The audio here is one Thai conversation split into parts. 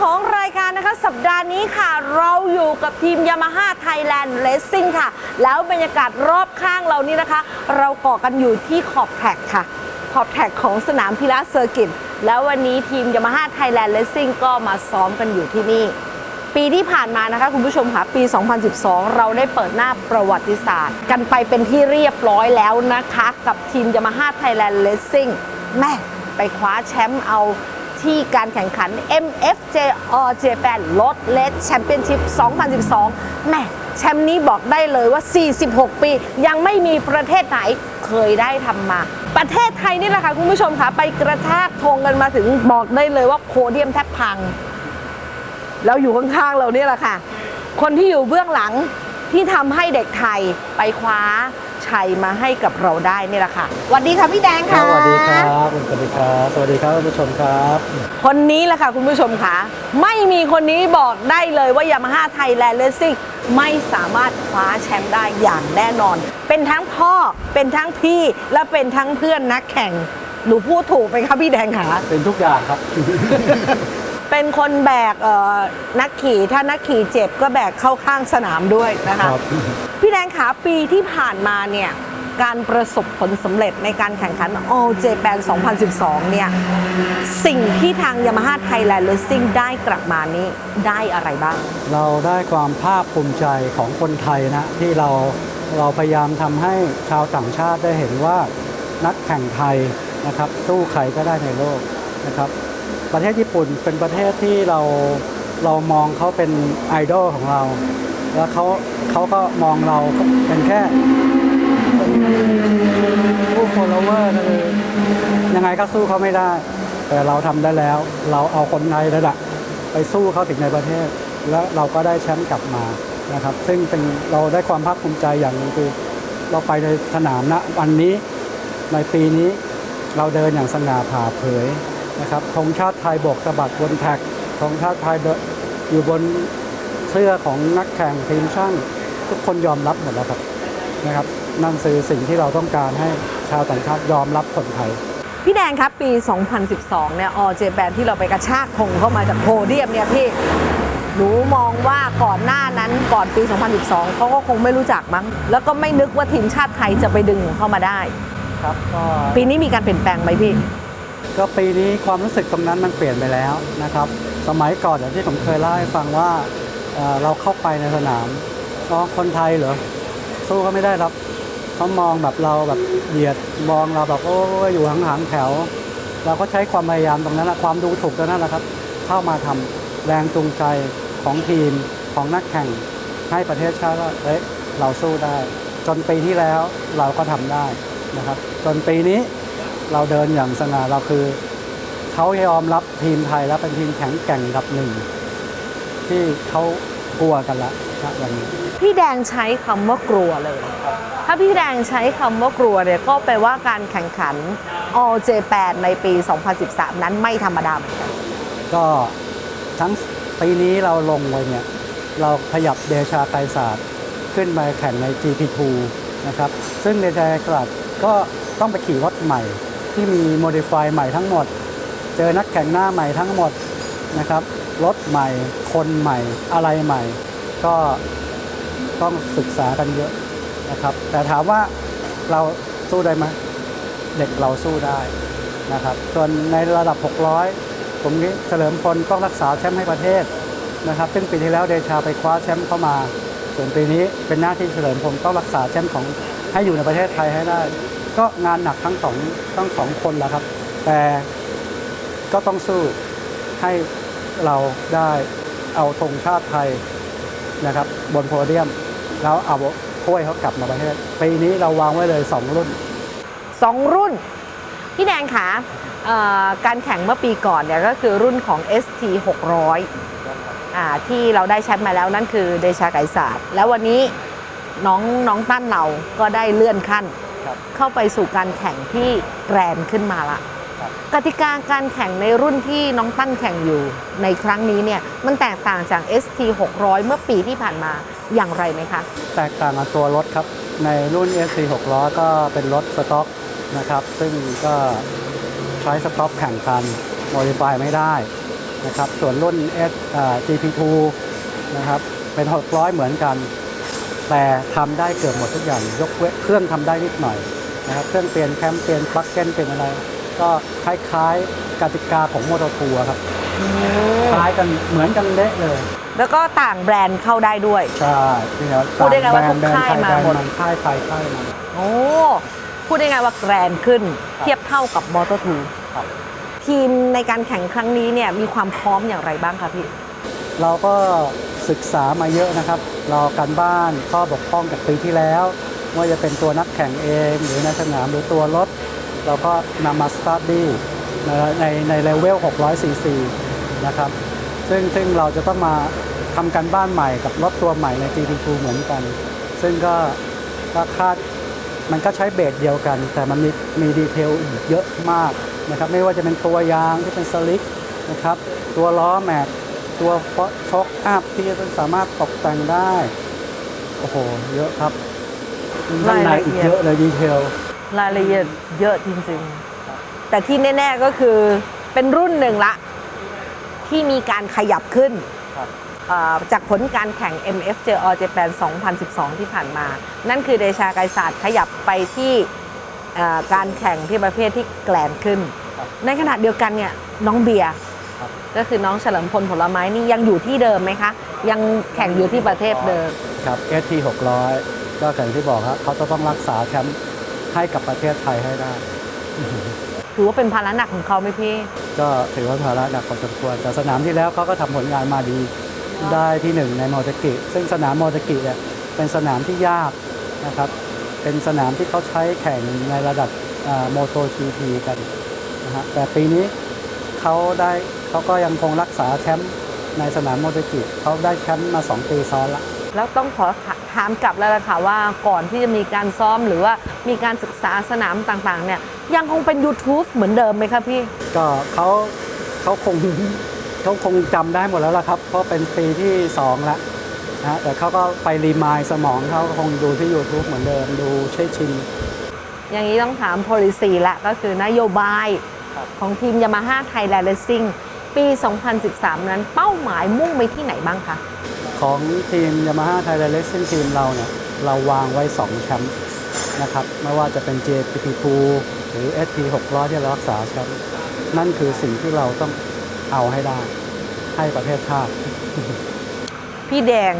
ของรายการนะคะ สัปดาห์นี้ค่ะ เราอยู่กับทีม Yamaha Thailand Racing ค่ะ แล้วบรรยากาศรอบข้างเรานี่นะคะ เราเกาะกันอยู่ที่ขอบแท็กค่ะ ขอบแท็กของสนามพิลาเซอร์กิตแล้ววันนี้ทีม Yamaha Thailand Racing ก็มาซ้อมกันอยู่ที่นี่ ปีที่ผ่านมานะคะคุณผู้ชมค่ะ ปี 2012 เราได้เปิดหน้าประวัติศาสตร์ กันไปเป็นที่เรียบร้อยแล้วนะคะ กับทีม Yamaha Thailand Racing แม่ไปคว้าแชมป์เอา ที่การแข่งขัน MFJ All Japan Road Race Championship 2012แม่แชมป์นี้บอกได้เลยว่า 46 ปี ยังไม่มีประเทศไหนเคยได้ทำมา ประเทศไทยนี่แหละค่ะคุณผู้ชมค่ะ ไปกระชากธงกันมาถึงบอกได้เลยว่าโพเดียมแทบพัง แล้วอยู่ข้างๆเราเนี่ยแหละค่ะ คนที่อยู่เบื้องหลังที่ทำให้เด็กไทยไปคว้า ชัยมาให้กับเราได้นี่แหละค่ะสวัสดีค่ะพี่แดงครัค่ะบสวัสดีครับคุณสวัสดีครับสวัสดีครับท่านผู้ชมครับ คนนี้แหละค่ะคุณผู้ชมค่ะ ไม่มีคนนี้บอกได้เลยว่ายามาฮ่าไทยแลนด์เลสซิ่งไม่สามารถคว้าแชมป์ได้อย่างแน่นอน เป็นทั้งพ่อเป็นทั้งพี่และเป็นทั้งเพื่อนนักแข่งหนูพูดถูกไหมคะพี่แดงคะเป็นทุกอย่างครับ เป็นคนแบกเอ่อนักขี่ถ้านักขี่เจ็บก็แบกเข้าข้างสนามด้วยนะคะครับ พี่แดงขาปีที่ผ่านมาเนี่ยการประสบผลสำเร็จในการแข่งขัน All Japan 2012 เนี่ย สิ่งที่ทาง Yamaha Thailand Racing ได้กลับมานี้ได้อะไรบ้าง เราได้ความภาคภูมิใจของคนไทยนะ ที่เราเราพยายามทำให้ชาวต่างชาติได้เห็นว่านักแข่งไทยนะครับสู้ใครก็ได้ในโลกนะครับ ประเทศญี่ปุ่นเป็นประเทศที่เราเรามองเขาเป็นไอดอลของเรา แล้วเขาเขาก็มองเราเป็นแค่ผู้ follower ก็คือยังไงก็สู้เขาไม่ได้ แต่เราทำได้แล้ว เราเอาคนไทยระดับไปสู้เขาถึงในประเทศ แล้วเราก็ได้แชมป์กลับมานะครับ ซึ่งเป็นเราได้ความภาคภูมิใจอย่างนึงคือ เราไปในสนามณวันนี้ในปีนี้เราเดินอย่างสง่าผ่าเผยนะครับธงชาติไทยบกสะบัดบนแท็กธงชาติไทยอยู่บน เสื้อของนักแข่งทีมช่างทุกคนยอมรับหมดแล้วครับนะครับนั่นคือสิ่งที่เราต้องการให้ชาวต่างชาติยอมรับคนไทย พี่แดงครับปี 2012 เนี่ย All Japan ที่เราไปกระชากธงเข้ามาจากโพเดียมเนี่ยพี่หนูมองว่าก่อนหน้านั้นก่อนปี 2012 เขาก็คงไม่รู้จักมั้ง แล้วก็ไม่นึกว่าทีมชาติไทยจะไปดึงเข้ามาได้ ครับก็ปีนี้มีการเปลี่ยนแปลงไหมพี่ ก็ปีนี้ความรู้สึกตรงนั้นมันเปลี่ยนไปแล้วนะครับ สมัยก่อนอย่างที่ผมเคยเล่าให้ฟังว่า เราเข้าไปในสนามก็คนไทยเหรอสู้ก็ไม่ได้ครับเขามองแบบเราแบบเหยียดมองเราแบบโอ้ยอยู่ห่างๆแถว เราก็ใช้ความพยายามตรงนั้นแหละความดูถูกตรงนั้นแหละครับ เข้ามาทำแรงจูงใจของทีมของนักแข่งให้ประเทศชาติว่าเอ้ยเราสู้ได้ จนปีที่แล้วเราก็ทำได้นะครับ จนปีนี้เราเดินอย่างสง่าเราคือเขายอมรับทีมไทยแล้วเป็นทีมแข็งแกร่งอันดับหนึ่ง ที่เขากลัวกันละณวันนี้ พี่แดงใช้คำว่ากลัวเลย ถ้าพี่แดงใช้คำว่ากลัวเนี่ยก็แปลว่าการแข่งขัน All Japan ในปี 2013 นั้นไม่ธรรมดาเหมือนกันก็ทั้งปีนี้เราลงไว้เนี่ย เราขยับเดชาไกรศาสตร์ขึ้นมาแข่งใน GP2 นะครับ ซึ่งเดชาไกรศาสตร์ก็ต้องไปขี่รถใหม่ ที่มีโมดิฟายใหม่ทั้งหมด เจอนักแข่งหน้าใหม่ทั้งหมด นะครับรถใหม่ คนใหม่ อะไรใหม่ ก็ต้องศึกษากันเยอะนะครับ แต่ถามว่าเราสู้ได้ไหมเด็กเราสู้ได้นะครับส่วนในระดับ 600 ผมนี้เฉลิมพลต้องรักษาแชมป์ให้ประเทศนะครับ ซึ่งปีที่แล้วเดชาไปคว้าแชมป์เข้ามาส่วนปีนี้เป็นหน้าที่เฉลิมพลต้องรักษาแชมป์ของให้อยู่ในประเทศไทยให้ได้ ก็งานหนักทั้งสองทั้งสองคนแหละครับ แต่ก็ต้องสู้ให้ เราได้เอาธงชาติไทยนะครับ บนโพเดียม แล้วเอาถ้วยเขากลับมาประเทศปีนี้เราวางไว้เลย 2 รุ่นสองรุ่น พี่แดงคะเอ่อการแข่งเมื่อปีก่อนเนี่ยก็คือรุ่นของ ST 600อ่าที่เราได้แชมป์มาแล้วนั่นคือเดชาไกรศาสตร์ แล้ววันนี้น้องน้องตั้นเราก็ได้เลื่อนขั้นครับเข้าไปสู่การแข่งที่แกรนด์ขึ้นมาละครับ กติกาการแข่งในรุ่นที่น้องตั้นแข่งอยู่ในครั้งนี้เนี่ยมันแตกต่างจาก ST 600 เมื่อปีที่ผ่านมาอย่างไรไหมคะ แตกต่างกับตัวรถครับ ในรุ่น SC 6ล้อก็เป็นรถสต็อกนะครับซึ่งก็ใช้สต็อกแข่งกันโมดิฟายไม่ได้นะครับส่วนรุ่น S อ่า GP2 นะครับเป็น 600 เหมือนกัน แต่ทำได้เกือบหมดทุกอย่าง ยกเว้นเครื่องทำได้นิดหน่อยนะครับเครื่องเปลี่ยนแคมเปลี่ยนปลั๊กเกนเป็นอะไร ก็คล้ายๆกติกาของโมโตทัวร์ครับคล้ายกันเหมือนกันเละเลยแล้วก็ต่างแบรนด์เข้าได้ด้วย ใช่ที่เราพูดได้ไงว่าทุกแบรนด์ค่ายแบรนด์มาหมดแบรนด์ค่ายไทยค่ายมัน โอ้พูดได้ไงว่าแกรนด์ขึ้นเทียบเท่ากับมอเตอร์ทูครับ ทีมในการแข่งครั้งนี้เนี่ยมีความพร้อมอย่างไรบ้างคะพี่ เราก็ศึกษามาเยอะนะครับ เราการบ้านข้อบกพร่องจากปีที่แล้วไม่ว่าจะเป็นตัวนักแข่งเอง หรือในสนามหรือตัวรถ เราก็นำมาสตาร์ดี้ในในในเลเวล600 cc นะครับซึ่งซึ่งเราจะต้องมาทำการบ้านใหม่กับรถตัวใหม่ใน GT2 เหมือนกัน ซึ่งก็ก็คาดมันก็ใช้เบสเดียวกัน แต่มันมีมีดีเทลอีกเยอะมากนะครับไม่ว่าจะเป็นตัวยางที่เป็นสลิกนะครับตัวล้อแม็กตัวช็อคอัพที่จะสามารถตกแต่งได้ โอ้โห เยอะครับข้างในอีกเยอะเลยดีเทล รายละเอียดเยอะจริงๆ แต่ที่แน่ ๆก็คือเป็นรุ่นหนึ่งละ ที่มีการขยับขึ้นครับเอ่อจากผลการแข่ง MFJO Japan 2012 ที่ผ่านมา นั่นคือเดชาไกรศาสตร์ขยับไปที่เอ่อการแข่งที่ประเภทที่แกลนขึ้นครับในขณะเดียวกันเนี่ยน้องเบียร์ครับก็คือน้องเฉลิมพลผลไม้นี่ยังอยู่ที่เดิมไหมคะ ยังแข่งอยู่ที่ประเทศเดิม ครับ ST 600 ก็อย่างที่บอกครับเขาจะต้องรักษาแชมป์ ให้กับประเทศไทยให้ได้ ถือว่าเป็นภาระหนักของเขาไหมพี่ ก็ถือว่าภาระหนักพอสมควรแต่สนามที่แล้วเขาก็ทำผลงานมาดีได้ที่หนึ่งในโมอเตกิ ซึ่งสนามโมอเตกิเนี่ยเป็นสนามที่ยากนะครับ เป็นสนามที่เขาใช้แข่งในระดับโมโต GP กันนะฮะแต่ปีนี้เขาได้เขาก็ยังคงรักษาแชมป์ในสนามโมโตกิเขาได้แชมป์มา 2 ปีซ้อนละแล้วต้องขอถามกลับแล้วล่ะค่ะว่าก่อนที่จะมีการซ้อมหรือว่า มีการศึกษาสนามต่างๆ เนี่ยยังคงเป็น YouTube เหมือนเดิมไหมคะพี่ ก็เขาเขาคงเขาคงจำได้หมดแล้วล่ะครับ เพราะเป็นปีที่2แล้วนะฮะแต่เขาก็ไปรีมายสมองเขาคงดูที่ YouTube เหมือนเดิมดูเช่ชิน อย่างนี้ต้องถาม policy ละก็คือนโยบายครับของทีม Yamaha Thailand Racing ปี 2013 นั้นเป้าหมายมุ่งไปที่ไหนบ้างคะ ของทีม Yamaha Thailand Racing Team เราเนี่ย เราวางไว้ 2 แชมป์ นะครับ ไม่ว่าจะเป็น JPP2 หรือ SP 600 ที่เรารักษาแชมป์นั่นคือสิ่งที่เราต้องเอาให้ได้ ให้ประเทศชาติ พี่แดง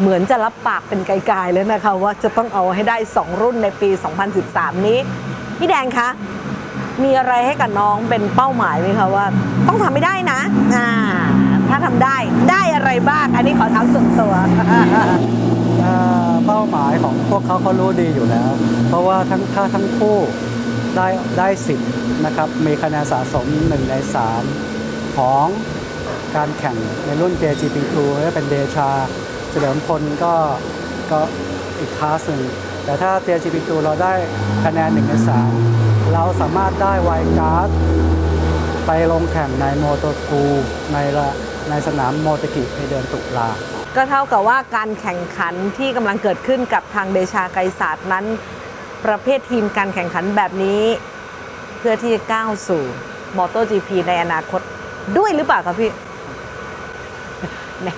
เหมือนจะรับปากเป็นไกลๆแล้วนะคะ ว่าจะต้องเอาให้ได้ 2 รุ่นในปี 2013 นี้ พี่แดงคะ มีอะไรให้กับน้องเป็นเป้าหมายไหมคะว่า ต้องทำไม่ได้นะอ่าถ้าทำได้ได้อะไรบ้าง อันนี้ขอถามส่วนตัว เป้าหมายของพวกเขาเขารู้ดีอยู่แล้ว เพราะว่าทั้งถ้าทั้งคู่ได้ได้สิทธิ์นะครับมีคะแนนสะสม 1 ใน 3 ของการแข่งในรุ่น JGP2 และเป็นเดชา เฉลิมพลก็ก็อีกคลาสหนึ่งแต่ถ้า JGP2 เราได้คะแนน 1 ใน 3 เราสามารถได้ไวการ์ดไปลงแข่งในโมโตทูในในสนามโมตกิในเดือนตุลา ก็เท่ากับว่าการแข่งขันที่กำลังเกิดขึ้นกับทางเดชาไกรศาสตร์นั้น ประเภททีมการแข่งขันแบบนี้ เพื่อที่จะก้าวสู่มอเตอร์จีพีในอนาคตด้วยหรือเปล่าครับพี่แหม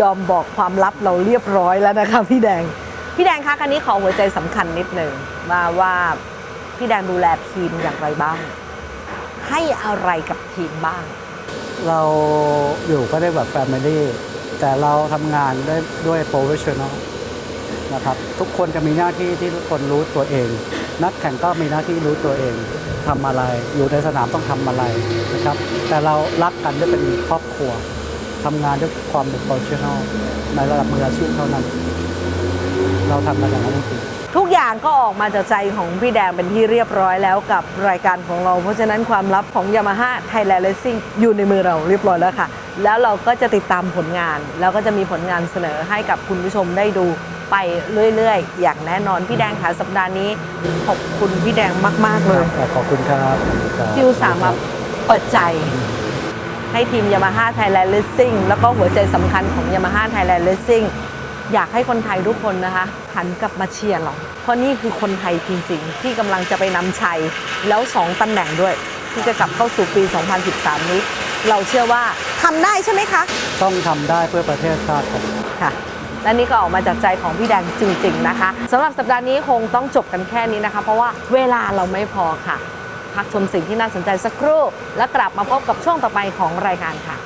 ยอมบอกความลับเราเรียบร้อยแล้วนะคะพี่แดง พี่แดงคะคันนี้ขอหัวใจสำคัญนิดหนึ่งว่าว่าพี่แดงดูแลทีมอย่างไรบ้าง ให้อะไรกับทีมบ้าง เราอยู่ก็ได้แบบแฟมิลี่ แต่เราทำงานได้ด้วยโปรเฟชชั่นอลนะครับทุกคนจะมีหน้าที่ที่ทุกคนรู้ตัวเอง นักแข่งก็มีหน้าที่รู้ตัวเองทำอะไร อยู่ในสนามต้องทำอะไรนะครับ แต่เรารักกันด้วยเป็นครอบครัวทำงานด้วยความเป็นโปรเฟชชั่นอลในระดับมืออาชีพเท่านั้น เราทำกันอย่างนั้นจริงๆทุกอย่างก็ออกมาจากใจของพี่แดงเป็นที่เรียบร้อยแล้วกับรายการของเรา เพราะฉะนั้นความลับของ Yamaha Thailand Racing อยู่ในมือเราเรียบร้อยแล้วค่ะ แล้วเราก็จะติดตามผลงาน แล้วก็จะมีผลงานเสนอให้กับคุณผู้ชมได้ดูไปเรื่อยๆ อย่างแน่นอนพี่แดงค่ะสัปดาห์นี้ ขอบคุณพี่แดงมาก ๆ เลย ขอบคุณครับที่อุตส่าห์มาเปิดใจ ให้ทีม Yamaha Thailand Racing แล้วก็หัวใจสำคัญของ Yamaha Thailand Racing อยากให้คนไทยทุกคนนะคะหันกลับมาเชียร์เรา เพราะนี่คือคนไทยจริงๆ ที่กำลังจะไปนำชัย แล้ว 2ตำแหน่งด้วย ที่จะกลับเข้าสู่ปี 2013 นี้ เราเชื่อว่าทำได้ใช่ไหมคะ ต้องทำได้เพื่อประเทศชาติครับ ค่ะและนี่ก็ออกมาจากใจของพี่แดงจริง ๆ นะคะสำหรับสัปดาห์นี้คงต้องจบกันแค่นี้นะคะ เพราะว่าเวลาเราไม่พอค่ะ พักชมสิ่งที่น่าสนใจสักครู่ แล้วกลับมาพบกับช่วงต่อไปของรายการค่ะ